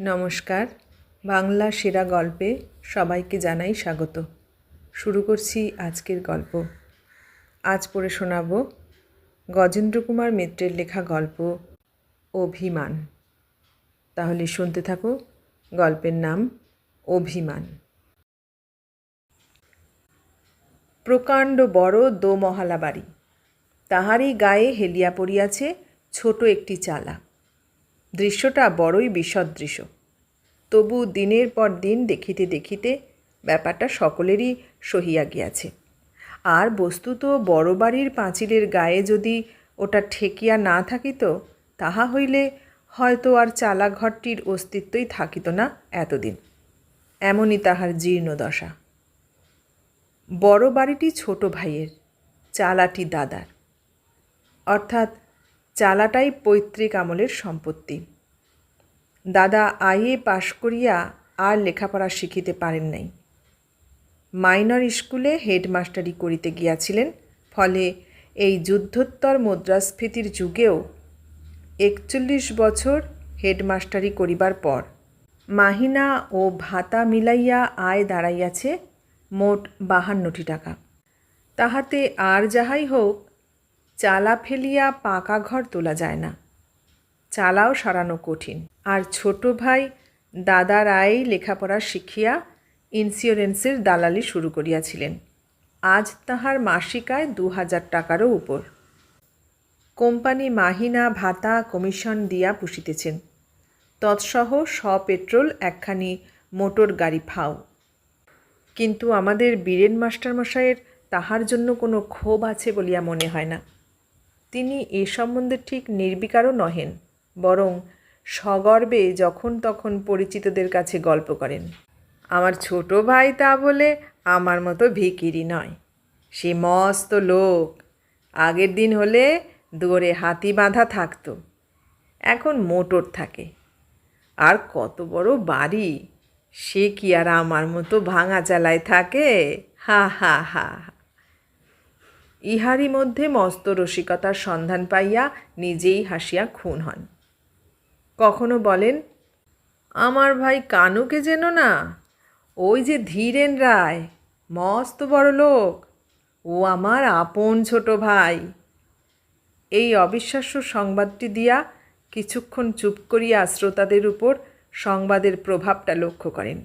নমস্কার। বাংলা সেরা গল্পে সবাইকে জানাই স্বাগত। শুরু করছি আজকের গল্প। আজ পড়ে শোনাব গজেন্দ্র কুমার মিত্রের লেখা গল্প, অভিমান। তাহলে শুনতে থাকো গল্পের নাম, অভিমান। প্রকাণ্ড বড় দোমহলা বাড়ি। তাহারই গায়ে হেলিয়া পড়িয়াছে ছোট একটি চালা। দৃশ্যটা বড়ই বিসদৃশ্য। তবু দিনের পর দিন দেখিতে দেখিতে ব্যাপারটা সকলেরই সহিয়া গিয়াছে। আর বস্তুত বড় বাড়ির পাঁচিলের গায়ে যদি ওটা ঠেকিয়া না থাকিত, তাহা হইলে হয়তো আর চালা ঘরটির অস্তিত্বই থাকিত না এতদিন। এমনই তাহার জীর্ণ দশা। বড় বাড়িটি ছোট ভাইয়ের, চালাটি দাদার। অর্থাৎ চালাটাই পৈতৃক আমলের সম্পত্তি। দাদা আইএ পাশ করিয়া আর লেখাপড়া শিখিতে পারেন নাই। মাইনর স্কুলে হেডমাস্টারি করিতে গিয়াছিলেন, ফলে এই যুদ্ধোত্তর মুদ্রাস্ফীতির যুগেও একচল্লিশ বছর হেডমাস্টারি করিবার পর মাহিনা ও ভাতা মিলাইয়া আয় দাঁড়াইয়াছে মোট বাহান্নটি টাকা। তাহাতে আর যাহাই হোক চালা ফেলিয়া পাকা ঘর তোলা যায় না। চালাও সারানো কঠিন। আর ছোট ভাই দাদার আয় লেখাপড়া শিখিয়া ইন্স্যুরেন্সের দালালি শুরু করিয়াছিলেন। আজ তাহার মাসিক আয় দু হাজার টাকারও উপর। কোম্পানি মাহিনা ভাতা কমিশন দিয়া পুষিতেছেন। তৎসহ পেট্রোল একখানি মোটর গাড়ি ফাও। কিন্তু আমাদের বীরেন মাস্টারমশাইয়ের তাহার জন্য কোনো ক্ষোভ আছে বলিয়া মনে হয় না। তিনি এ সম্বন্ধে ঠিক নির্বিকারও নহেন, বরং সগর্বে যখন তখন পরিচিতদের কাছে গল্প করেন। আমার ছোট ভাই তা বলে আমার মতো ভিকিরি নয়। সে মস্ত লোক। আগের দিন হলে দুয়ারে হাতি বাঁধা থাকতো। এখন মোটর থাকে। আর কত বড় বাড়ি। সে কি আর আমার মতো ভাঙা চালায় থাকে? হা হা হা হা। ইহারই মধ্যে মস্ত রসিকতার সন্ধান পাইয়া নিজেই হাসিয়া খুন হন। কখনো বলেন, আমার ভাই কানুকে যেন না, ওই যে ধীরেন রায়, মস্ত বড় লোক, ও আমার আপন ছোট ভাই। এই অবিশ্বাস্য সংবাদটি দিয়া কিছুক্ষণ চুপ করিয়া শ্রোতাদের উপর সংবাদের প্রভাবটা লক্ষ্য করেন।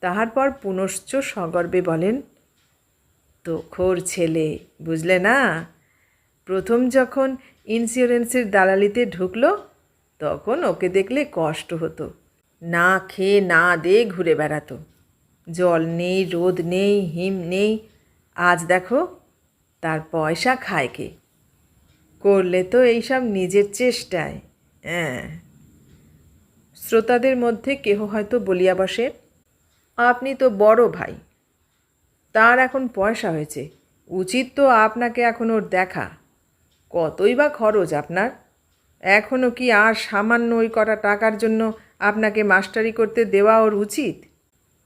তাহার পর পুনশ্চ সগর্বে বলেন তোখোর ছেলে, বুঝলে না? প্রথম যখন ইন্স্যুরেন্সের দালালিতে ঢুকলো, তখন ওকে দেখলে কষ্ট হতো। না খেয়ে না দে ঘুরে বেড়াতো। জল নেই, রোদ নেই, হিম নেই। আজ দেখো, তার পয়সা খায় কে? করলে তো এইসব নিজের চেষ্টায় হ্যাঁ শ্রোতাদের মধ্যে কেহ হয়তো বলিয়া বসে, আপনি তো বড় ভাই তার এখন পয়সা হয়েছে। উচিত তো আপনাকে এখন ওর দেখা। কতই বা খরচ আপনার। এখনও কি আর সামান্য ওই কটা টাকার জন্য আপনাকে মাস্টারি করতে দেওয়া ওর উচিত?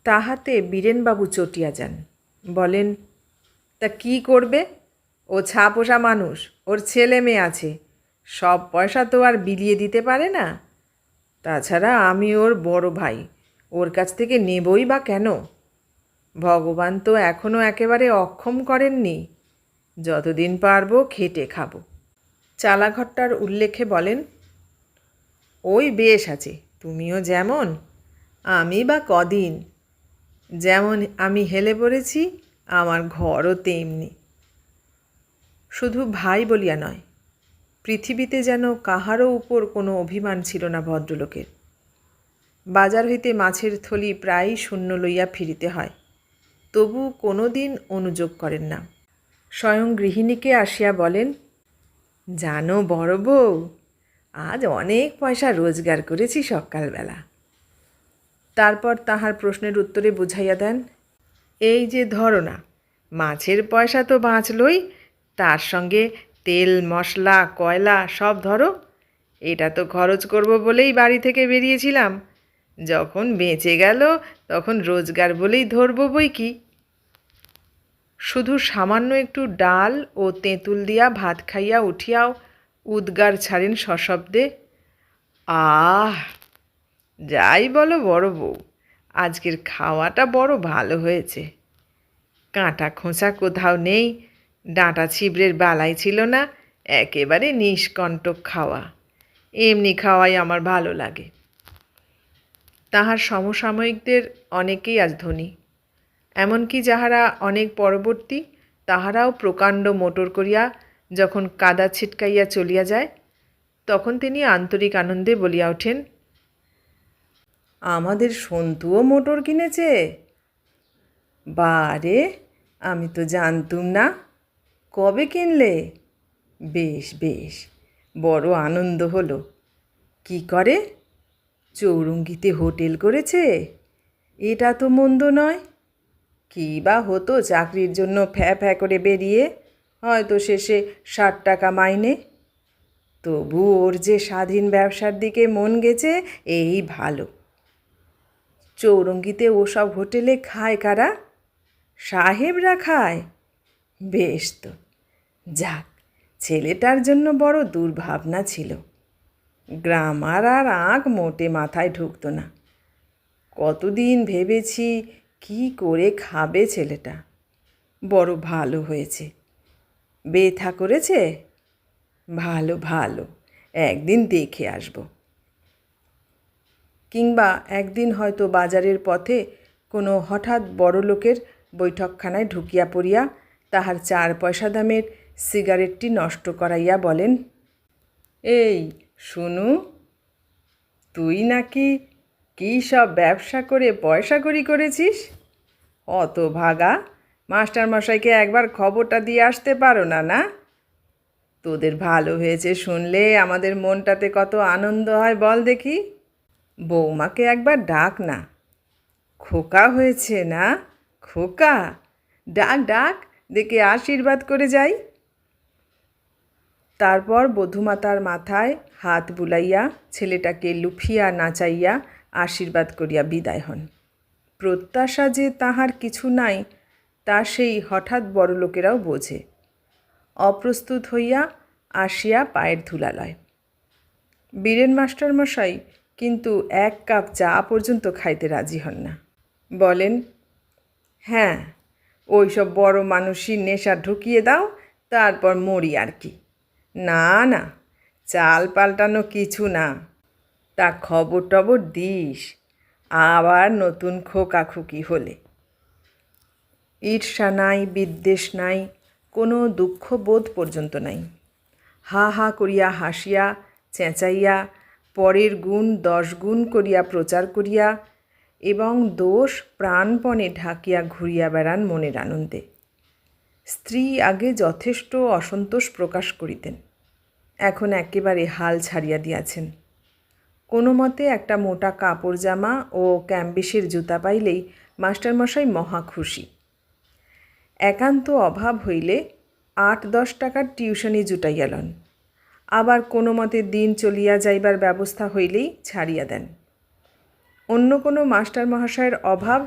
তাহাতে বীরেনবাবু চটিয়া যান। বলেন, তা কি করবে? ও ছাপোষা মানুষ, ওর ছেলে মেয়ে আছে। সব পয়সা তো আর বিলিয়ে দিতে পারে না। তাছাড়া আমি ওর বড় ভাই, ওর কাছ থেকে নেবই বা কেন? ভগবান তো এখনও একেবারে অক্ষম করেননি। যতদিন পারব খেটে খাব। চালাঘরটার উল্লেখে বলেন, ওই বেশ আছে, তুমিও যেমন, আমি বা কদিন। যেমন আমি হেলে পড়েছি, আমার ঘরও তেমনি। শুধু ভাই বলিয়া নয়, পৃথিবীতে যেন কাহারও উপর কোনো অভিমান ছিল না ভদ্রলোকের। বাজার হইতে মাছের থলি প্রায়ই শূন্য লইয়া ফিরিতে হয়। তবু কোনো দিন অনুযোগ করেন না। স্বয়ং গৃহিণীকে আসিয়া বলেন, জানো বড় বউ, আজ অনেক পয়সা রোজগার করেছি সকালবেলা। তারপর তাহার প্রশ্নের উত্তরে বুঝাইয়া দেন, এই যে ধরো না, মাছের পয়সা তো বাঁচলই, তার সঙ্গে তেল, মশলা, কয়লা সব ধরো। এটা তো খরচ করব বলেই বাড়ি থেকে বেরিয়েছিলাম। যখন বেঁচে গেল, তখন রোজগার বলেই ধরবো বই কি? শুধু সামান্য একটু ডাল ও তেঁতুল দিয়া ভাত খাইয়া উঠিয়াও উদ্গার ছাড়েন সশব্দে। আহ, যাই বলো বড় বউ, আজকের খাওয়াটা বড় ভালো হয়েছে। কাঁটা খোঁচা কোথাও নেই, ডাঁটা ছিবড়ের বালাই ছিল না, একেবারে নিষ্কণ্টক খাওয়া। এমনি খাওয়াই আমার ভালো লাগে। তাহার সমসাময়িকদের অনেকেই আজ ধনী। এমনকি যাহারা অনেক পরবর্তী, তাহারাও প্রকাণ্ড মোটর করিয়া যখন কাদা ছিটকাইয়া চলিয়া যায়, তখন তিনি আন্তরিক আনন্দে বলিয়া ওঠেন, আমাদের সন্তুও মোটর কিনেছে? বারে, আমি তো জানতুম না। কবে কিনলে? বেশ বেশ, বড় আনন্দ হলো। কি করে? চৌরঙ্গিতে হোটেল করেছে? এটা তো মন্দ নয়। কী বা হতো চাকরির জন্য ফ্যা ফ্যা করে বেরিয়ে? হয়তো শেষে ষাট টাকা মাইনে। তবু ওর যে স্বাধীন ব্যবসার দিকে মন গেছে, এই ভালো। চৌরঙ্গিতে ওসব হোটেলে খায় কারা? সাহেবরা খায়? বেশ তো। যাক, ছেলেটার জন্য বড় দুর্ভাবনা ছিল। গ্রামার আর আঁক মোটে মাথায় ঢুকতো না। কতদিন ভেবেছি কি করে খাবে ছেলেটা? বড় ভালো হয়েছে। বেথা করেছে? ভালো ভালো। একদিন দেখে আসব। কিংবা একদিন হয়তো বাজারের পথে কোনো হঠাৎ বড় লোকের বৈঠকখানায় ঢুকিয়া পড়িয়া তাহার চার পয়সা দামের সিগারেটটি নষ্ট করাইয়া বলেন, এই, শুনু, তুই নাকি কী সব ব্যবসা করে পয়সা করি করেছিস? অত ভাগা? মাস্টার মশাইকে একবার খবরটা দিয়ে আসতে পারো না না? তোদের ভালো হয়েছে শুনলে আমাদের মনটাতে কত আনন্দ হয় বল দেখি। বৌমাকে একবার ডাক না। খোকা হয়েছে না? খোকা? ডাক ডাক, দেখে আশীর্বাদ করে যাই। তারপর বধূমাতার মাথায় হাত বুলাইয়া ছেলেটাকে লুফিয়া নাচাইয়া আশীর্বাদ করিয়া বিদায় হন। প্রত্যাশা যে তাহার কিছু নাই, তা সেই হঠাৎ বড় লোকেরাও বোঝে। অপ্রস্তুত হইয়া আসিয়া পায়ের ধুলা লয় বীরেন মাস্টারমশাই, কিন্তু এক কাপ চা পর্যন্ত খাইতে রাজি হন না। বলেন হ্যাঁ ওই সব বড় মানুষই নেশা ঢুকিয়ে দাও, তারপর মরি আর কি। না না, চাল পাল্টানো কিছু না। তা খবর টবর দিস। আবার নতুন খোকাখুকি হলে। ঈর্ষা নাই, বিদ্বেষ নাই, কোনো দুঃখ বোধ পর্যন্ত নাই। হা হা করিয়া হাসিয়া, চেঁচাইয়া, পরের গুণ, দশ গুণ করিয়া প্রচার করিয়া এবং দোষ প্রাণপণে ঢাকিয়া ঘুরিয়া বেড়ান মনের আনন্দে। স্ত্রী আগে যথেষ্ট অসন্তোষ প্রকাশ করিতেন। এখন একেবারে হাল ছাড়িয়া দিয়াছেন। কোনো মতে একটা মোটা কাপড় জামা ও ক্যাম্বিসের জুতা পাইলেই মাস্টারমশাই মহা খুশি। একান্ত অভাব হইলে আট দশ টাকার টিউশনি জুটাইয়া লন। আবার কোনো মতে দিন চলিয়া যাইবার ব্যবস্থা হইলেই ছাড়িয়া দেন। অন্য কোনো মাস্টার মহাশয়ের অভাব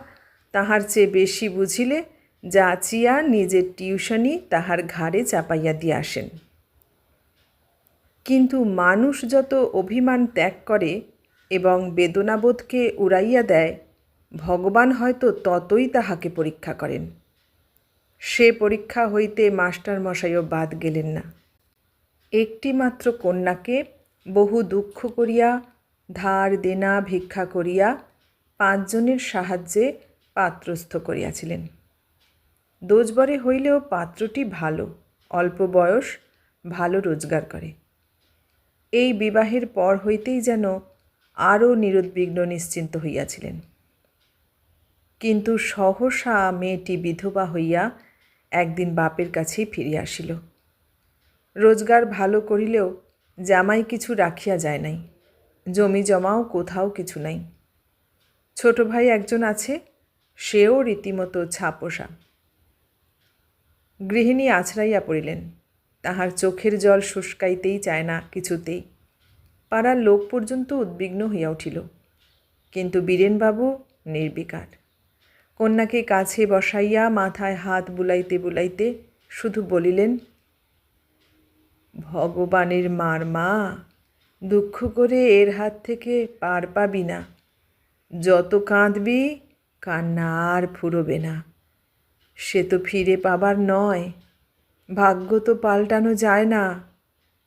তাহার চেয়ে বেশি বুঝিলে যাচিয়া নিজের টিউশনি তাহার ঘাড়ে চাপাইয়া দিয়ে আসেন। কিন্তু মানুষ যত অভিমান ত্যাগ করে এবং বেদনাবোধকে উড়াইয়া দেয়, ভগবান হয়তো ততই তাহাকে পরীক্ষা করেন। সে পরীক্ষা হইতে মাস্টার মশাইও বাদ গেলেন না। একটি মাত্র কন্যাকে বহু দুঃখ করিয়া, ধার দেনা ভিক্ষা করিয়া পাঁচজনের সাহায্যে পাত্রস্থ করিয়াছিলেন। দোজবরে হইলেও পাত্রটি ভালো, অল্প বয়স, ভালো রোজগার করে। এই বিবাহের পর হইতেই যেন আরও নিরুদ্বিগ্ন নিশ্চিন্ত হইয়াছিলেন। কিন্তু সহসা মেয়েটি বিধবা হইয়া একদিন বাপের কাছেই ফিরিয়া আসিল। রোজগার ভালো করিলেও জামাই কিছু রাখিয়া যায় নাই, জমি জমাও কোথাও কিছু নাই। ছোট ভাই একজন আছে, সেও রীতিমতো ছাপোষা। গৃহিণী আছড়াইয়া পড়িলেন। তাহার চোখের জল শুষ্কাইতেই চায় না কিছুতেই। পাড়ার লোক পর্যন্ত উদ্বিগ্ন হইয়া উঠিল। কিন্তু বীরেনবাবু নির্বিকার। কন্যাকে কাছে বসাইয়া মাথায় হাত বুলাইতে বুলাইতে শুধু বলিলেন, ভগবানের মার মা, দুঃখ করে এর হাত থেকে পার পাবি না। যত কাঁদবি, কান্না আর ফুরোবে না। সে তো ফিরে পাবার নয়। ভাগ্য তো পাল্টানো যায় না।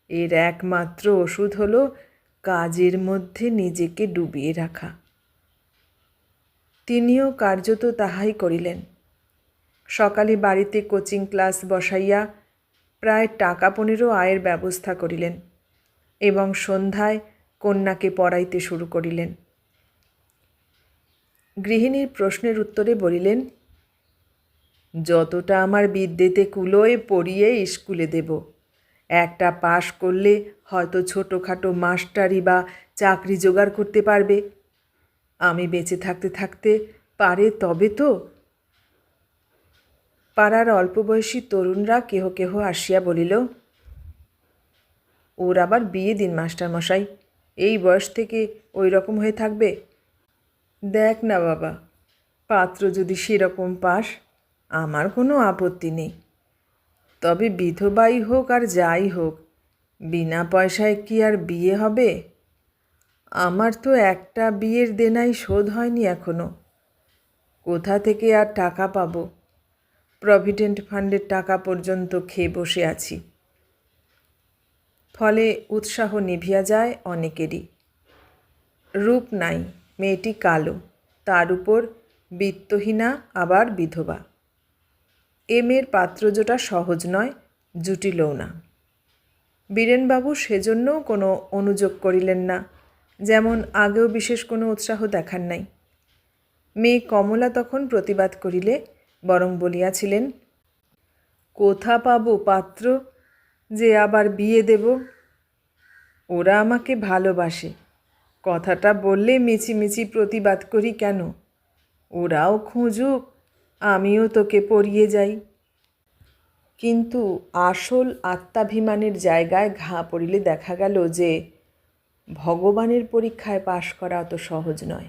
এর একমাত্র ওষুধ হলো কাজের মধ্যে নিজেকে ডুবিয়ে রাখা। তিনিও কার্যত তাহাই করিলেন। সকালে বাড়িতে কোচিং ক্লাস বসাইয়া প্রায় টাকা পনেরো আয়ের ব্যবস্থা করিলেন এবং সন্ধ্যায় কন্যাকে পড়াইতে শুরু করিলেন। গৃহিণীর প্রশ্নের উত্তরে বলিলেন যতটা আমার বিদ্যেতে কুলোয় পড়িয়ে স্কুলে দেব। একটা পাশ করলে হয়তো ছোটোখাটো মাস্টারি বা চাকরি জোগাড় করতে পারবে। আমি বেঁচে থাকতে থাকতে পারে তবে তো। পাড়ার অল্প বয়সী তরুণরা কেহ কেহ আসিয়া বলিল, ওর আবার বিয়ে দিন, মাস্টারমশাই। এই বয়স থেকে ওই রকম হয়ে থাকবে? দেখ না বাবা, পাত্র যদি সেরকম পাস আমার কোনো আপত্তি নেই। তবে বিধবাই হোক আর যাই হোক, বিনা পয়সায় কি আর বিয়ে হবে? আমার তো একটা বিয়ের দেনাই শোধ হয়নি এখনও। কোথা থেকে আর টাকা পাব? প্রভিডেন্ট ফান্ডের টাকা পর্যন্ত খেয়ে বসে আছি। ফলে উৎসাহ নিভিয়া যায় অনেকেরই। রূপ নাই, মেয়েটি কালো, তার উপর বিত্তহীনা, আবার বিধবা। এ পাত্র জোটা সহজ নয়, জুটিলও না। বীরেনবাবু সেজন্যও কোনো অনুযোগ করিলেন না, যেমন আগেও বিশেষ কোনো উৎসাহ দেখান নাই। মেয়ে কমলা তখন প্রতিবাদ করিলে বরং বলিয়াছিলেন, কোথা পাব পাত্র যে আবার বিয়ে দেব? ওরা আমাকে ভালোবাসে। কথাটা বললে মিছিমিছি প্রতিবাদ করি কেন? ওরাও খুঁজুক আমিও তোকে পড়িয়ে যাই। কিন্তু আসল আত্মাভিমানের জায়গায় ঘা পড়িলে দেখা গেল যে, ভগবানের পরীক্ষায় পাশ করা অত সহজ নয়।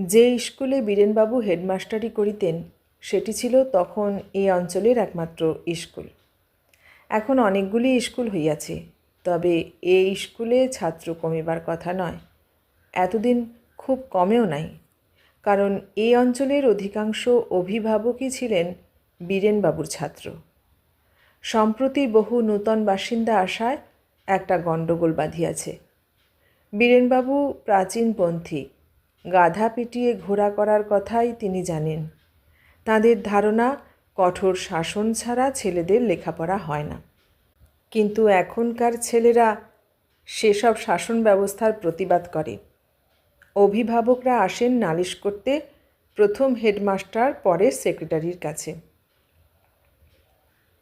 যে স্কুলে বীরেনবাবু হেডমাস্টারি করিতেন, সেটি ছিল তখন এই অঞ্চলের একমাত্র স্কুল। এখন অনেকগুলি স্কুল হইয়াছে, তবে এই স্কুলে ছাত্র কমিবার কথা নয়। এতদিন খুব কমেও নাই। কারণ এই অঞ্চলের অধিকাংশ অভিভাবকই ছিলেন বীরেনবাবুর ছাত্র। সম্প্রতি বহু নূতন বাসিন্দা আসায় একটা গণ্ডগোল বাঁধিয়াছে। বীরেনবাবু প্রাচীনপন্থী গাধা পিটিয়ে ঘোরা করার কথাই তিনি জানেন। তাদের ধারণা, কঠোর শাসন ছাড়া ছেলেদের লেখাপড়া হয় না। কিন্তু এখনকার ছেলেরা সেসব শাসন ব্যবস্থার প্রতিবাদ করে। অভিভাবকরা আসেন নালিশ করতে প্রথম হেডমাস্টার, পরে সেক্রেটারির কাছে।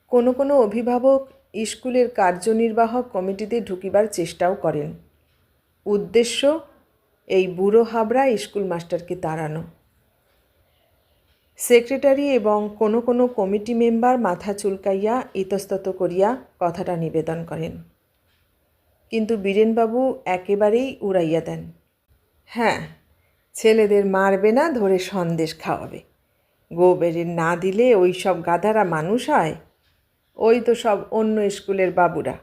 কোনো কোনো অভিভাবক স্কুলের কার্যনির্বাহক কমিটিতে ঢুকিবার চেষ্টাও করেন। উদ্দেশ্য, এই বুড়ো হাবড়া স্কুল মাস্টারকে তাড়ানো। সেক্রেটারি এবং কোনো কোনো কমিটি মেম্বার মাথা চুলকাইয়া ইতস্তত করিয়া কথাটা নিবেদন করেন। কিন্তু বীরেনবাবু একেবারেই উড়াইয়া দেন। হ্যাঁ ছেলেদের মারবে না, ধরে সন্দেশ খাওয়াবে। গোবেরের না দিলে ওই সব গাধারা মানুষ হয়? ওই তো সব অন্য স্কুলের বাবুরা।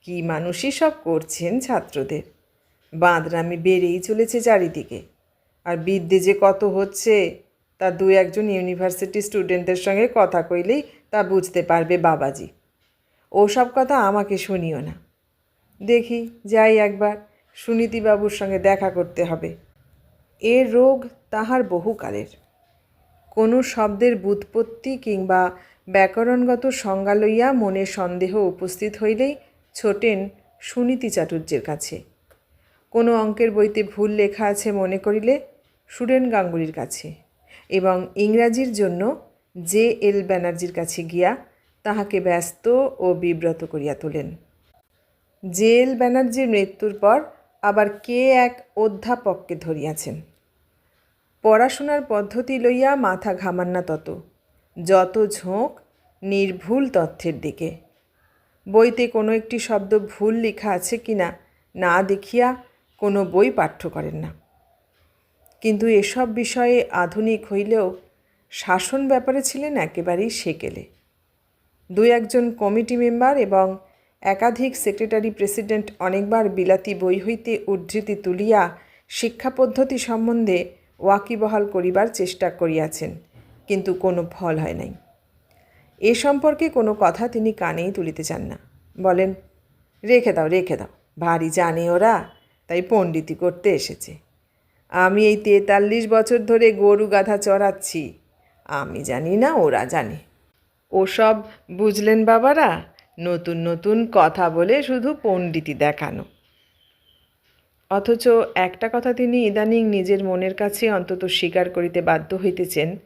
কি মানুষই সব করছেন ছাত্রদের? বাঁদরামি বেড়েই চলেছে চারিদিকে। আর বিদ্যে যে কত হচ্ছে, তা দু একজন ইউনিভার্সিটি স্টুডেন্টদের সঙ্গে কথা কইলেই তা বুঝতে পারবে বাবাজি। ওসব কথা আমাকে শুনিও না। দেখি, যাই একবার। সুনীতিবাবুর সঙ্গে দেখা করতে হবে। এ রোগ তাহার বহুকালের। কোনো শব্দের বুৎপত্তি কিংবা ব্যাকরণগত সংজ্ঞা লইয়া মনে সন্দেহ উপস্থিত হইলেই ছোটেন সুনীতি চাটুর্যের কাছে। কোনো অঙ্কের বইতে ভুল লেখা আছে মনে করিলে সুরেন গাঙ্গুলির কাছে এবং ইংরাজির জন্য জে এল ব্যানার্জির কাছে গিয়া তাহাকে ব্যস্ত ও বিব্রত করিয়া তোলেন। জে এল ব্যানার্জির মৃত্যুর পর আবার কে এক অধ্যাপককে ধরিয়াছেন? পড়াশোনার পদ্ধতি লইয়া মাথা ঘামান না তত। যত ঝোঁক, নির্ভুল তথ্যের দিকে। বইতে কোনো একটি শব্দ ভুল লেখা আছে কি না না দেখিয়া কোনো বই পাঠ্য করেন না। কিন্তু এসব বিষয়ে আধুনিক হইলেও শাসন ব্যাপারে ছিলেন একেবারেই সেকেলে। দুই একজন কমিটি মেম্বার এবং একাধিক সেক্রেটারি প্রেসিডেন্ট অনেকবার বিলাতি বই হইতে উদ্ধৃতি তুলিয়া শিক্ষা পদ্ধতি সম্বন্ধে ওয়াকিবহাল করিবার চেষ্টা করিয়াছেন, কিন্তু কোনো ফল হয় নাই। এ সম্পর্কে কোনো কথা তিনি কানেই তুলিতে চান না। বলেন, রেখে দাও রেখে দাও, ভারী জানে ওরা, তাই পণ্ডিতি করতে এসেছে। আমি এই তেতাল্লিশ বছর ধরে গরু গাধা চড়াচ্ছি, আমি জানি না ওরা জানে। ওসব বুঝলেন বাবারা? নতুন নতুন কথা বলে শুধু পণ্ডিতি দেখানো। অথচ একটা কথা তিনি ইদানিং নিজের মনের কাছে অন্তত স্বীকার করিতে বাধ্য হইতেছেন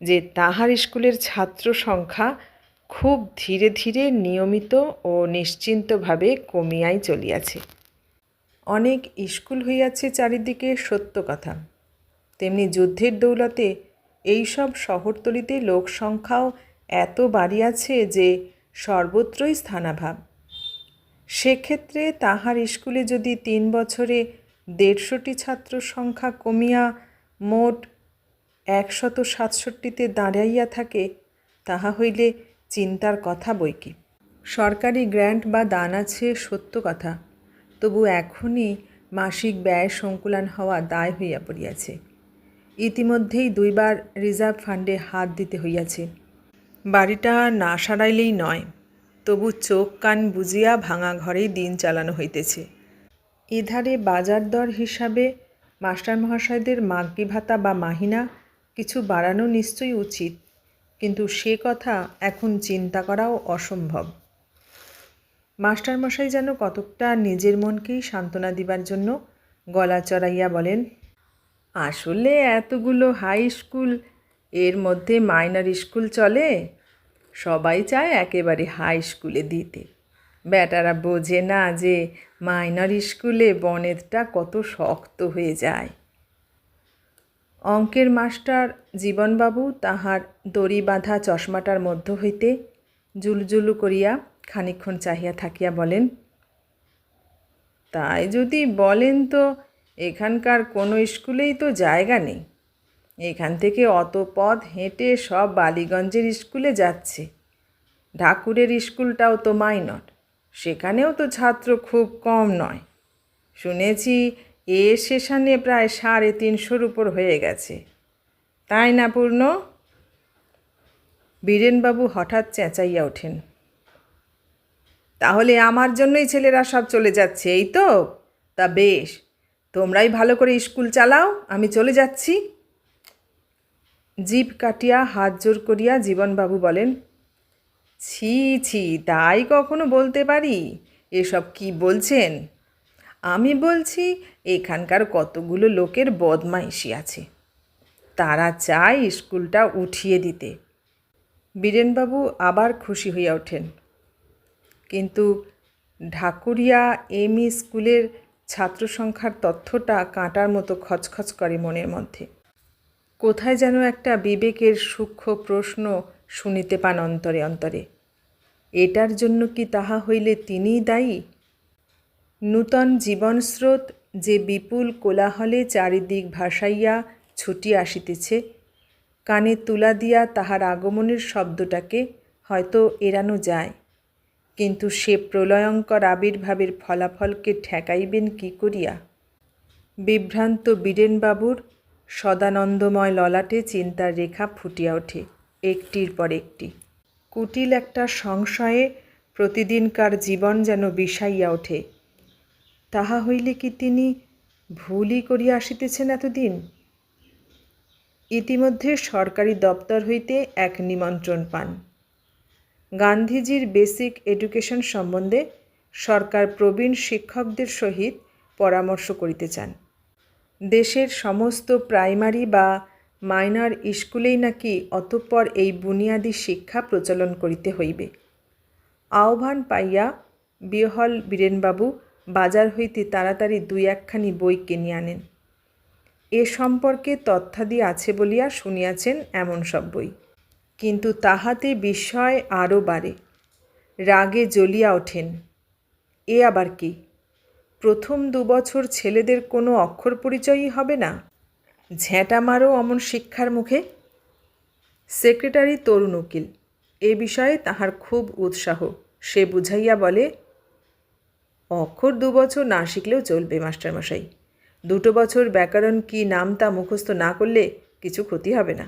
যে তাহার স্কুলের ছাত্র সংখ্যা খুব ধীরে ধীরে নিয়মিত ও নিশ্চিন্তভাবে কমিয়াই চলিয়াছে। অনেক স্কুল হইয়াছে চারিদিকে সত্য কথা। তেমনি যুদ্ধের দৌলতে এইসব শহরতলিতে লোক সংখ্যাও এত বাড়িয়াছে যে সর্বত্রই স্থানাভাব। সেক্ষেত্রে তাহার স্কুলে যদি তিন বছরে দেড়শোটি ছাত্র সংখ্যা কমিয়া মোট একশত সাতষট্টিতে দাঁড়াইয়া থাকে, তাহা হইলে চিন্তার কথা বই কি? সরকারি গ্র্যান্ট বা দান আছে সত্য কথা, তবু এখনই মাসিক ব্যয় সংকুলান হওয়া দায় হইয়া পড়িয়াছে। ইতিমধ্যেই দুইবার রিজার্ভ ফান্ডে হাত দিতে হইয়াছে। বাড়িটা না সারাইলেই নয়, তবু চোখ কান বুঝিয়া ভাঙা ঘরেই দিন চালানো হইতেছে। এধারে বাজার দর হিসাবে মাস্টার মহাশয়দের মাগ্গি ভাতা বা মাহিনা কিছু বাড়ানো নিশ্চয়ই উচিত, কিন্তু সে কথা এখন চিন্তা করাও অসম্ভব। মাস্টারমশাই যেন কতকটা নিজের মনকেই সান্ত্বনা দিবার জন্য গলা চড়াইয়া বলেন, আসলে এতগুলো হাই স্কুল, এর মধ্যে মাইনার স্কুল চলে? সবাই চায় একেবারে হাই স্কুলে দিতে। বেটারা বোঝে না যে মাইনার স্কুলে বনেতটা কত শক্ত হয়ে যায়। অঙ্কের মাস্টার জীবনবাবু তাহার দড়ি বাঁধা চশমাটার মধ্য হইতে জুলজুলু করিয়া খানিক্ষণ চাহিয়া থাকিয়া বলেন, তাই যদি বলেন তো এখানকার কোনো স্কুলেই তো জায়গা নেই। এখান থেকে অত পথ হেঁটে সব বালিগঞ্জের স্কুলে যাচ্ছে। ঢাকুরের স্কুলটাও তো মাইনর, সেখানেও তো ছাত্র খুব কম নয়। শুনেছি এ সেশনে প্রায় সাড়ে তিনশোর উপর হয়ে গেছে। তাই না পূর্ণ? বীরেনবাবু হঠাৎ চেঁচাইয়া ওঠেন। তাহলে আমার জন্যই ছেলেরা সব চলে যাচ্ছে, এই তো? তা বেশ, তোমরাই ভালো করে স্কুল চালাও, আমি চলে যাচ্ছি। জিভ কাটিয়া হাত জোর করিয়া জীবনবাবু বলেন, ছি ছি, তাই কখনো বলতে পারি? এসব কি বলছেন? আমি বলছি, এখানকার কতগুলো লোকের বদমাইশি আছে। তারা চায় স্কুলটা উঠিয়ে দিতে। বীরেনবাবু আবার খুশি হইয়া ওঠেন। কিন্তু ঢাকুরিয়া এমই স্কুলের ছাত্র সংখ্যার তথ্যটা কাঁটার মতো খচখচ করে মনের মধ্যে। কোথায় যেন একটা বিবেকের সূক্ষ্ম প্রশ্ন শুনিতে পান অন্তরে অন্তরে। এটার জন্য কি তাহা হইলে তিনিই দায়ী? নূতন জীবনস্রোত যে বিপুল কোলাহলে চারিদিক ভাসাইয়া ছুটিয়া আসিতেছে, কানে তুলা দিয়া তাহার আগমনের শব্দটাকে হয়তো এড়ানো যায়। কিন্তু সে প্রলয়ঙ্কর আবির্ভাবের ফলাফলকে ঠেকাইবেন কি করিয়া? বিভ্রান্ত বীরেনবাবুর সদানন্দময় ললাটে চিন্তার রেখা ফুটিয়া ওঠে, একটির পর একটি। কুটিল একটা সংশয়ে প্রতিদিনকার জীবন যেন বিষাইয়া ওঠে। তাহা হইলে কি তিনি ভুলই করিয়া আসিতেছেন এতদিন? ইতিমধ্যে সরকারি দপ্তর হইতে এক নিমন্ত্রণ পান। গান্ধীজির বেসিক এডুকেশন সম্বন্ধে সরকার প্রবীণ শিক্ষকদের সহিত পরামর্শ করিতে চান। দেশের সমস্ত প্রাইমারি বা মাইনর স্কুলেই নাকি অতঃপর এই বুনিয়াদী শিক্ষা প্রচলন করিতে হইবে। আহ্বান পাইয়া বিহল বীরেনবাবু বাজার হইতে তাড়াতাড়ি দুই একখানি বই কিনিয়া আনেন। এ সম্পর্কে তথ্যাদি আছে বলিয়া শুনিয়াছেন এমন সব বই। কিন্তু তাহাতে বিস্ময় আরও বাড়ে। রাগে জ্বলিয়া ওঠেন। এ আবার কি? প্রথম দুবছর ছেলেদের কোনো অক্ষর পরিচয়ই হবে না? ঝ্যাঁটা মারো অমন শিক্ষার মুখে? সেক্রেটারি তরুণ উকিল, এ বিষয়ে তাহার খুব উৎসাহ। সে বুঝাইয়া বলে, অক্ষর দুবছর না শিখলেও চলবে, মাস্টারমশাই। দুটো বছর ব্যাকরণ কি নাম তা মুখস্থ না করলে কিছু ক্ষতি হবে না।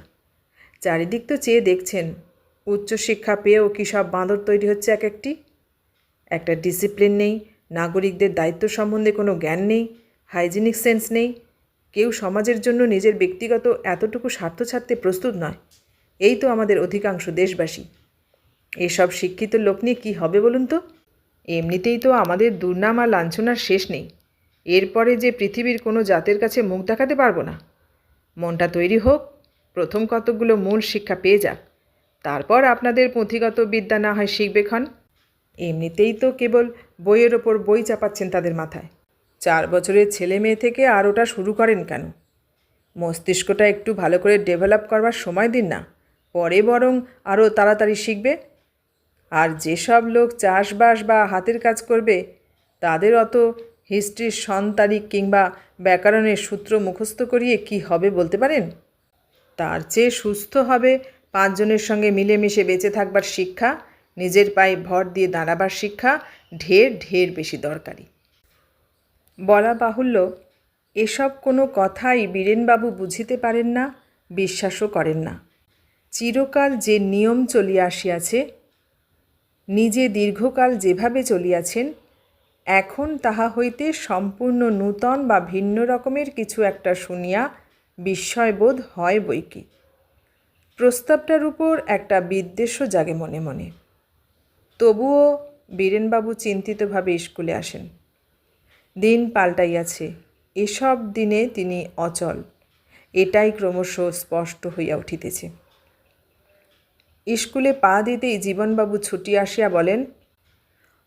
চারিদিক তো চেয়ে দেখছেন, উচ্চশিক্ষা পেয়েও কী সব বাঁদর তৈরি হচ্ছে এক একটি? একটা ডিসিপ্লিন নেই নাগরিকদের দায়িত্ব সম্বন্ধে কোনো জ্ঞান নেই, হাইজিনিক সেন্স নেই। কেউ সমাজের জন্য নিজের ব্যক্তিগত এতটুকু স্বার্থ ছাড়তে প্রস্তুত নয়। এই তো আমাদের অধিকাংশ দেশবাসী। এসব শিক্ষিত লোক নিয়ে কী হবে বলুন তো? এমনিতেই তো আমাদের দুর্নাম আর লাঞ্ছনার শেষ নেই। এরপরে যে পৃথিবীর কোনো জাতের কাছে মুখ দেখাতে পারব না। মনটা তৈরি হোক, প্রথম কতকগুলো মূল শিক্ষা পেয়ে যাক। তারপর আপনাদের পুঁথিগত বিদ্যা না হয় শিখবে এমনিতেই তো কেবল বইয়ের ওপর বই চাপাচ্ছেন তাদের মাথায়। চার বছরের ছেলে মেয়ে থেকে আর ওটা শুরু করেন কেন? মস্তিষ্কটা একটু ভালো করে ডেভেলপ করবার সময় দিন না, পরে বরং আরও তাড়াতাড়ি শিখবে। আর যেসব লোক চাষবাস বা হাতের কাজ করবে, তাদের অত হিস্ট্রির সন কিংবা ব্যাকরণের সূত্র মুখস্থ করিয়ে কি হবে বলতে পারেন? তার চেয়ে সুস্থ হবে পাঁচজনের সঙ্গে মিলেমিশে বেঁচে থাকবার শিক্ষা, নিজের পায়ে ভর দিয়ে দাঁড়াবার শিক্ষা ঢের ঢের বেশি দরকারি। বলা বাহুল্য, এসব কোনো কথাই বীরেনবাবু বুঝিতে পারেন না, বিশ্বাসও করেন না। চিরকাল যে নিয়ম চলিয়া আসিয়াছে, নিজে দীর্ঘকাল যেভাবে চলিয়াছেন, এখন তাহা হইতে সম্পূর্ণ নূতন বা ভিন্ন রকমের কিছু একটা শুনিয়া বিস্ময়বোধ হয় বইকি। প্রস্তাবটার উপর একটা বিদ্বেষও জাগে মনে মনে। তবুও বীরেনবাবু চিন্তিতভাবে স্কুলে আসেন। দিন পাল্টাইয়াছে, এসব দিনে তিনি অচল, এটাই ক্রমশ স্পষ্ট হইয়া উঠিতেছে। স্কুলে পা দিতেই জীবনবাবু ছুটি আসিয়া বলেন,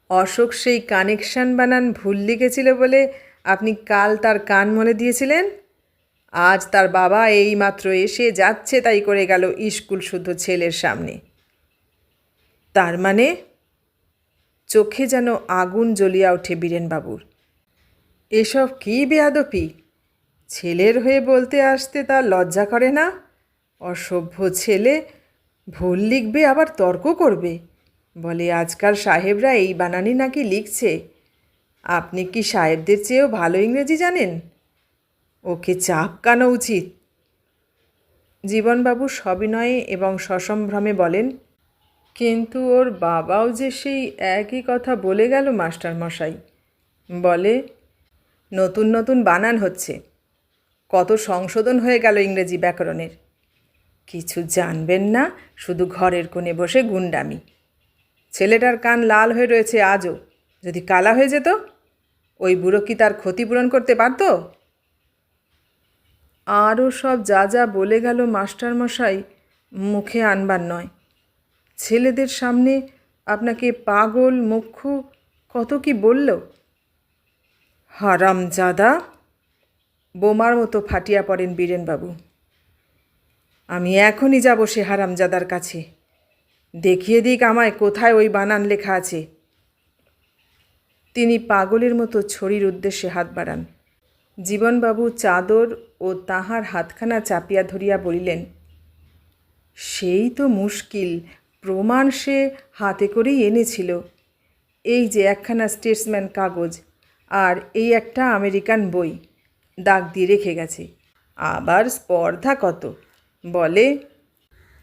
অশোক সেই কানেকশন বানান ভুল লিখেছিল বলে আপনি কাল তার কান মলে দিয়েছিলেন? আজ তার বাবা এই মাত্র এসে যাচ্ছে তাই করে গেল স্কুল শুদ্ধ ছেলের সামনে। তার মানে চোখে যেন আগুন জ্বলিয়া ওঠে বীরেনবাবুর। এসব কী বেয়াদপি? ছেলের হয়ে বলতে আসতে তার লজ্জা করে না? অসভ্য ছেলে, ভুল লিখবে, আবার তর্ক করবে? বলে আজকাল সাহেবরা এই বানানি নাকি লিখছে? আপনি কি সাহেবদের চেয়েও ভালো ইংরেজি জানেন? ওকে চাপকানো উচিত। জীবনবাবু সবিনয়ে এবং সসম্ভ্রমে বলেন কিন্তু ওর বাবাও যে সেই একই কথা বলে গেল মাস্টার মশাই বলে, নতুন নতুন বানান হচ্ছে। কত সংশোধন হয়ে গেল ইংরেজি ব্যাকরণের। কিছু জানবেন না, শুধু ঘরের কোণে বসে গুন্ডামি। ছেলেটার কান লাল হয়ে রয়েছে আজও। যদি কালা হয়ে যেত, ওই বুড়ো কি তার ক্ষতিপূরণ করতে পারতো? আরও সব যা যা বলে গেল মাস্টারমশাই, মুখে আনবার নয়। ছেলেদের সামনে আপনাকে পাগল, মুখ্যু কত কি বলল? হারামজাদা, বোমার মতো ফাটিয়া পড়েন বীরেনবাবু। আমি এখনই যাব সে হারামজাদার কাছে। দেখিয়ে দিক আমায় কোথায় ওই বানান লেখা আছে। তিনি পাগলের মতো ছড়ির উদ্দেশ্যে হাত বাড়ান। জীবনবাবু চাদর ও তাহার হাতখানা চাপিয়া ধরিয়া বলিলেন, সেই তো মুশকিল প্রমাণ সে হাতে করেই এনেছিল। এই যে একখানা স্টেটসম্যান কাগজ আর এই একটা আমেরিকান বই, দাগ দিয়ে রেখে গেছে। আবার স্পর্ধা কত? বলে,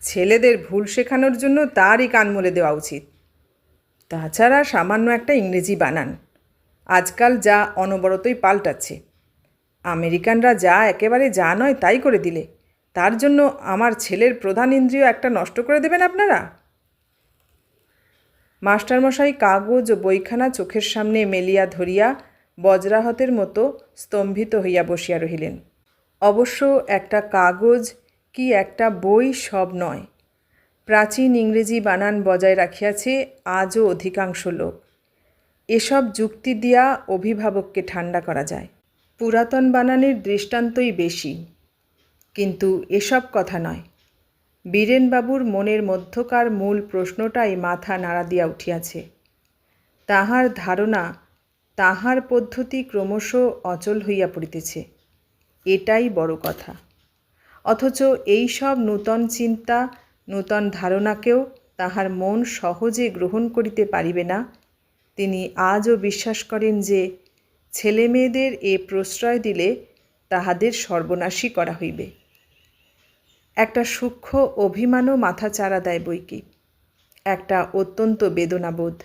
ছেলেদের ভুল শেখানোর জন্য তারই কান মলে দেওয়া উচিত। তাছাড়া সামান্য একটা ইংরেজি বানান। আজকাল যা অনবরতই পাল্টাচ্ছে। আমেরিকানরা যা একেবারে যা নয় তাই করে দিলে। তার জন্য আমার ছেলের প্রধান ইন্দ্রিয় একটা নষ্ট করে দেবেন আপনারা? মাস্টারমশাই কাগজ ও বইখানা চোখের সামনে মেলিয়া ধরিয়া বজ্রাহতের মতো স্তম্ভিত হইয়া বসিয়া রহিলেন। অবশ্য একটা কাগজ কি একটা বই সব নয়। প্রাচীন ইংরেজি বানান বজায় রাখিয়াছে আজও অধিকাংশ লোক। এসব যুক্তি দিয়া অভিভাবককে ঠান্ডা করা যায়। পুরাতন বানানের দৃষ্টান্তই বেশি। কিন্তু এসব কথা নয়। বীরেনবাবুর মনের মধ্যকার মূল প্রশ্নটাই মাথা নাড়া দিয়া উঠিয়াছে। তাহার ধারণা তাহার পদ্ধতি ক্রমশ অচল হইয়া পড়িতেছে। এটাই বড় কথা। অথচ এই সব নূতন চিন্তা, নূতন ধারণাকেও তাহার মন সহজে গ্রহণ করিতে পারিবে না। তিনি আজও বিশ্বাস করেন যে, ছেলেমেয়েদের এ প্রশ্রয় দিলে তাহাদের সর্বনাশী করা হইবে। একটা সূক্ষ্ম অভিমানও মাথা চারা দেয় বইকি। একটা অত্যন্ত বেদনাবোধ।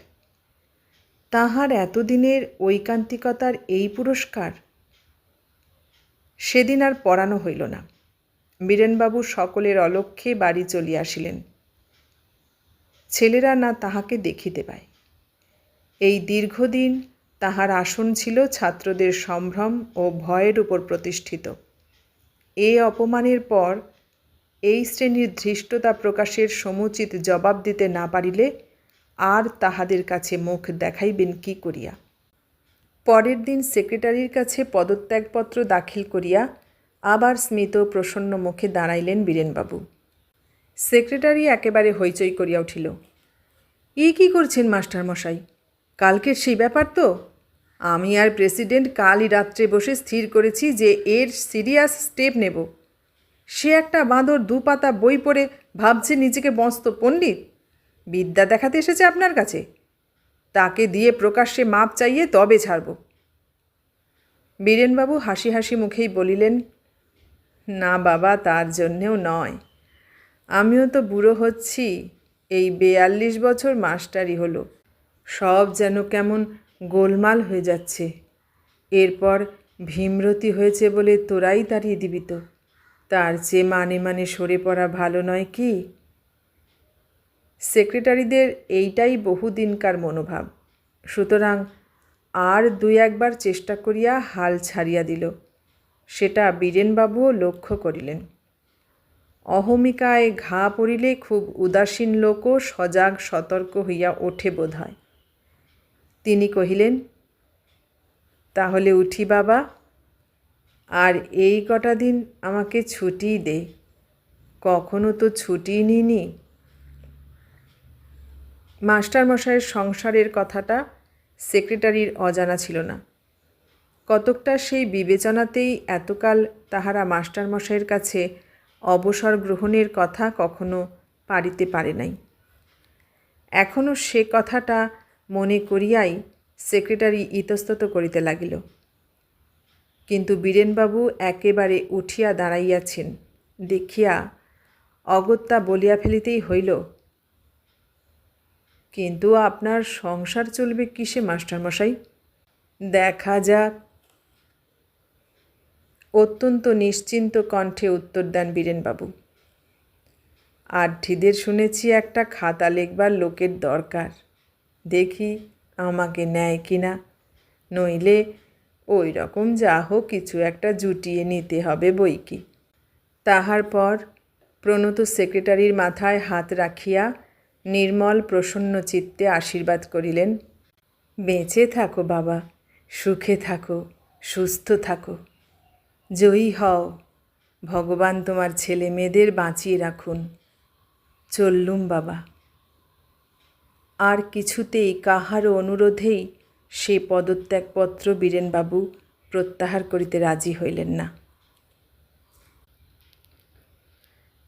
তাহার এতদিনের ঐকান্তিকতার এই পুরস্কার? সেদিন আর পড়ানো হইল না। বীরেনবাবু সকলের অলক্ষ্যে বাড়ি চলিয়া আসিলেন। ছেলেরা না তাহাকে দেখিতে পায়। এই দীর্ঘদিন তাহার আসন ছিল ছাত্রদের সম্ভ্রম ও ভয়ের উপর প্রতিষ্ঠিত। এ অপমানের পর এই শ্রেণির ধৃষ্টতা প্রকাশের সমুচিত জবাব দিতে না পারিলে আর তাহাদের কাছে মুখ দেখাইবেন কি করিয়া? পরের দিন সেক্রেটারির কাছে পদত্যাগপত্র দাখিল করিয়া আবার স্মিত প্রসন্ন মুখে দাঁড়াইলেন বীরেনবাবু। সেক্রেটারি একেবারে হইচই করিয়া উঠিল। ই কি করছেন, মাস্টারমশাই? কালকের সেই ব্যাপার তো? আমি আর প্রেসিডেন্ট কালই রাত্রে বসে স্থির করেছি যে এর সিরিয়াস স্টেপ নেব। সে একটা বাঁদর দু পাতা বই পড়ে ভাবছে নিজেকে মস্ত পণ্ডিত। বিদ্যা দেখাতে এসেছে আপনার কাছে। তাকে দিয়ে প্রকাশ্যে মাপ চাইয়ে তবে ছাড়ব। বীরেনবাবু হাসি হাসি মুখেই বলিলেন, না বাবা, তার জন্যেও নয়। আমিও তো বুড়ো হচ্ছি, এই বেয়াল্লিশ বছর মাস্টারই হলো। সব যেন কেমন গোলমাল হয়ে যাচ্ছে। এরপর ভীমরতি হয়েছে বলে তোরাই দাঁড়িয়ে দিবি তো। তার চেয়ে মানে মানে সরে পড়া ভালো নয় কি? সেক্রেটারিদের এইটাই বহুদিনকার মনোভাব। সুতরাং আর দুই একবার চেষ্টা করিয়া হাল ছাড়িয়া দিল। সেটা বীরেনবাবুও লক্ষ্য করিলেন। অহমিকায় ঘা পড়িলে খুব উদাসীন লোকও সজাগ সতর্ক হইয়া ওঠে বোধ হয় তিনি কহিলেন, তাহলে উঠি বাবা। আর এই কটা দিন আমাকে ছুটি দে। কখনো তো ছুটি নিনি মাস্টারমশাইয়ের সংসারের কথাটা সেক্রেটারির অজানা ছিল না। কতকটা সেই বিবেচনাতেই এতকাল তাহারা মাস্টারমশাইয়ের কাছে অবসর গ্রহণের কথা কখনো পারিতে পারে নাই। এখনও সে কথাটা মনে করিয়াই সেক্রেটারি ইতস্তত করিতে লাগিল। কিন্তু বীরেনবাবু একেবারে উঠিয়া দাঁড়াইয়াছেন, দেখিয়া অগত্যা বলিয়া ফেলিতেই হইল, কিন্তু আপনার সংসার চলবে কিসে, মাস্টারমশাই? দেখা যাক। অত্যন্ত নিশ্চিন্ত কণ্ঠে উত্তর দেন বীরেনবাবু আঢ্যিদের শুনেছি একটা খাতা লেখবার লোকের দরকার, দেখি আমাকে নেয় কি না নইলে ওই রকম যা হোক কিছু একটা জুটিয়ে নিতে হবে বই কি তাহার পর প্রণত সেক্রেটারির মাথায় হাত রাখিয়া নির্মল প্রসন্ন চিত্তে আশীর্বাদ করিলেন, বেঁচে থাকো বাবা, সুখে থাকো, সুস্থ থাকো। জয়ী হও, ভগবান তোমার ছেলে মেয়েদের বাঁচিয়ে রাখুন। চললুম বাবা। আর কিছুতেই কাহারও অনুরোধেই সে পদত্যাগপত্র বীরেনবাবু প্রত্যাহার করিতে রাজি হইলেন না।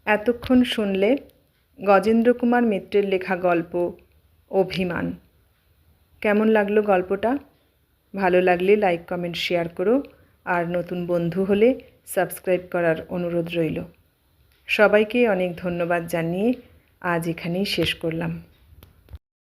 এতক্ষণ শুনলে গজেন্দ্র কুমার মিত্রের লেখা গল্প, অভিমান। কেমন লাগল গল্পটা? ভালো লাগলে লাইক, কমেন্ট, শেয়ার করো। আর নতুন বন্ধু হলে সাবস্ক্রাইব করার অনুরোধ রইল। সবাইকে অনেক ধন্যবাদ জানিয়ে আজ এখানেই শেষ করলাম।